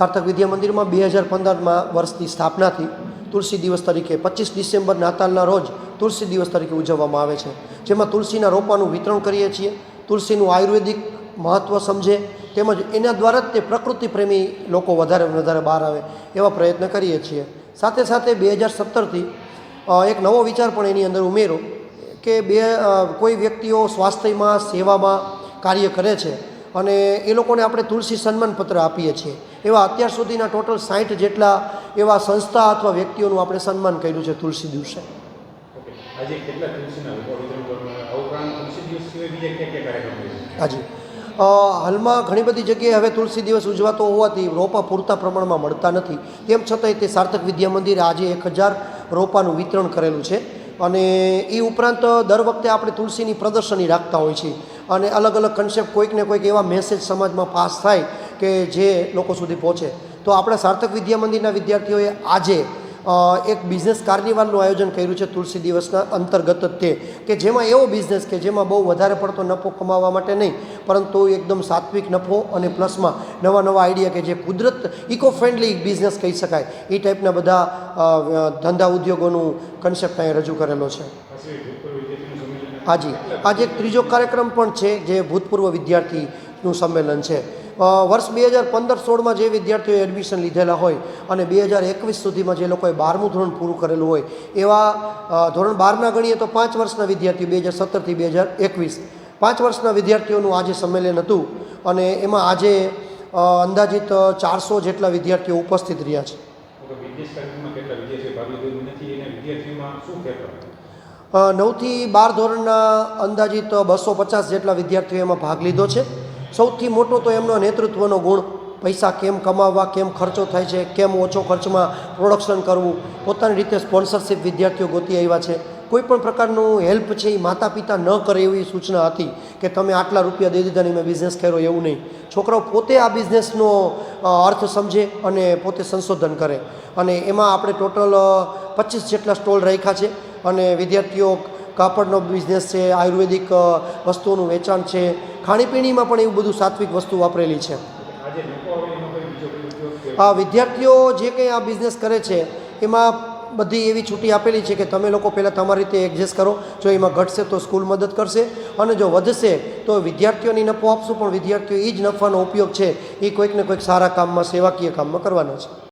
સાર્થક વિદ્યા મંદિરમાં બે હજાર પંદરમાં વર્ષની સ્થાપનાથી તુલસી દિવસ તરીકે પચીસ ડિસેમ્બર નાતાલના રોજ તુલસી દિવસ તરીકે ઉજવવામાં આવે છે. જેમાં તુલસીના રોપાનું વિતરણ કરીએ છીએ. તુલસીનું આયુર્વેદિક મહત્ત્વ સમજે તેમજ એના દ્વારા જ તે પ્રકૃતિ પ્રેમી લોકો વધારે વધારે બહાર આવે એવા પ્રયત્ન કરીએ છીએ. સાથે સાથે બે હજાર સત્તરથી એક નવો વિચાર પણ એની અંદર ઉમેરો કે બે કોઈ વ્યક્તિઓ સ્વાસ્થ્યમાં, સેવામાં કાર્ય કરે છે. અને એ લોકોને આપણે તુલસી સન્માનપત્ર આપીએ છીએ. એવા અત્યાર સુધીના ટોટલ સાઠ જેટલા એવા સંસ્થા અથવા વ્યક્તિઓનું આપણે સન્માન કર્યું છે તુલસી દિવસે. હાજી. હાલમાં ઘણી બધી જગ્યાએ હવે તુલસી દિવસ ઉજવાતો હોવાથી રોપા પૂરતા પ્રમાણમાં મળતા નથી. તેમ છતાંય તે સાર્થક વિદ્યા મંદિરે આજે એક હજાર રોપાનું વિતરણ કરેલું છે. અને એ ઉપરાંત દર વખતે આપણે તુલસીની પ્રદર્શની રાખતા હોય છીએ. અને અલગ અલગ કન્સેપ્ટ કોઈક ને કોઈક એવા મેસેજ સમાજમાં પાસ થાય કે જે લોકો સુધી પહોંચે. તો આપણે સાર્થક વિદ્યા મંદિરના વિદ્યાર્થીઓએ આજે એક બિઝનેસ કાર્નિવાલનું આયોજન કર્યું છે તુલસી દિવસના અંતર્ગત તે. કે જેમાં એવો બિઝનેસ કે જેમાં બહુ વધારે પડતો નફો કમાવા માટે નહીં, પરંતુ એકદમ સાત્વિક નફો અને પ્લસમાં નવા નવા આઈડિયા કે જે કુદરત ઇકો ફ્રેન્ડલી બિઝનેસ કહી શકાય, એ ટાઈપના બધા ધંધા ઉદ્યોગોનું કન્સેપ્ટ અહીં રજૂ કરેલો છે પાસે ભૂતપૂર્વ વિદ્યાર્થીનું સંમેલન હાજી આજે એક ત્રીજો કાર્યક્રમ પણ છે જે ભૂતપૂર્વ વિદ્યાર્થીનું સંમેલન છે. વર્ષ બે હજાર પંદર સોળમાં જે વિદ્યાર્થીઓએ એડમિશન લીધેલા હોય અને બે હજાર એકવીસ સુધીમાં જે લોકોએ બારમું ધોરણ પૂરું કરેલું હોય, એવા ધોરણ બારના ગણીએ તો પાંચ વર્ષના વિદ્યાર્થીઓ બે હજાર સત્તરથી બે હજાર એકવીસ. પાંચ વર્ષના વિદ્યાર્થીઓનું આજે સંમેલન હતું અને એમાં આજે અંદાજિત ચારસો જેટલા વિદ્યાર્થીઓ ઉપસ્થિત રહ્યા છે. નવથી બાર ધોરણના અંદાજિત બસો પચાસ જેટલા વિદ્યાર્થીઓ એમાં ભાગ લીધો છે. સૌથી મોટો તો એમનો નેતૃત્વનો ગુણ, પૈસા કેમ કમાવવા, કેમ ખર્ચો થાય છે, કેમ ઓછો ખર્ચમાં પ્રોડક્શન કરવું, પોતાની રીતે સ્પોન્સરશિપ વિદ્યાર્થીઓ ગોતી આવ્યા છે. કોઈ પણ પ્રકારનું હેલ્પ છે એ માતા પિતા ન કરે એવી સૂચના હતી કે તમે આટલા રૂપિયા દઈ દીધા ને મેં બિઝનેસ કર્યો એવું નહીં. છોકરાઓ પોતે આ બિઝનેસનો અર્થ સમજે અને પોતે સંશોધન કરે. અને એમાં આપણે ટોટલ પચીસ જેટલા સ્ટોલ રાખ્યા છે. અને વિદ્યાર્થીઓ કાપડનો બિઝનેસ છે, આયુર્વેદિક વસ્તુઓનું વેચાણ છે. ખાણીપીણીમાં પણ એવું બધું સાત્વિક વસ્તુ વાપરેલી છે. આ વિદ્યાર્થીઓ જે કંઈ આ બિઝનેસ કરે છે, એમાં બધી એવી છૂટી આપેલી છે કે તમે લોકો પહેલાં તમારી રીતે એડજસ્ટ કરો. જો એમાં ઘટશે તો સ્કૂલ મદદ કરશે અને જો વધશે તો વિદ્યાર્થીઓની નફો આપશું, પણ વિદ્યાર્થીઓ એ જ નફાનો ઉપયોગ છે. એ કોઈક ને કોઈક સારા કામમાં, સેવાકીય કામમાં કરવાના છે.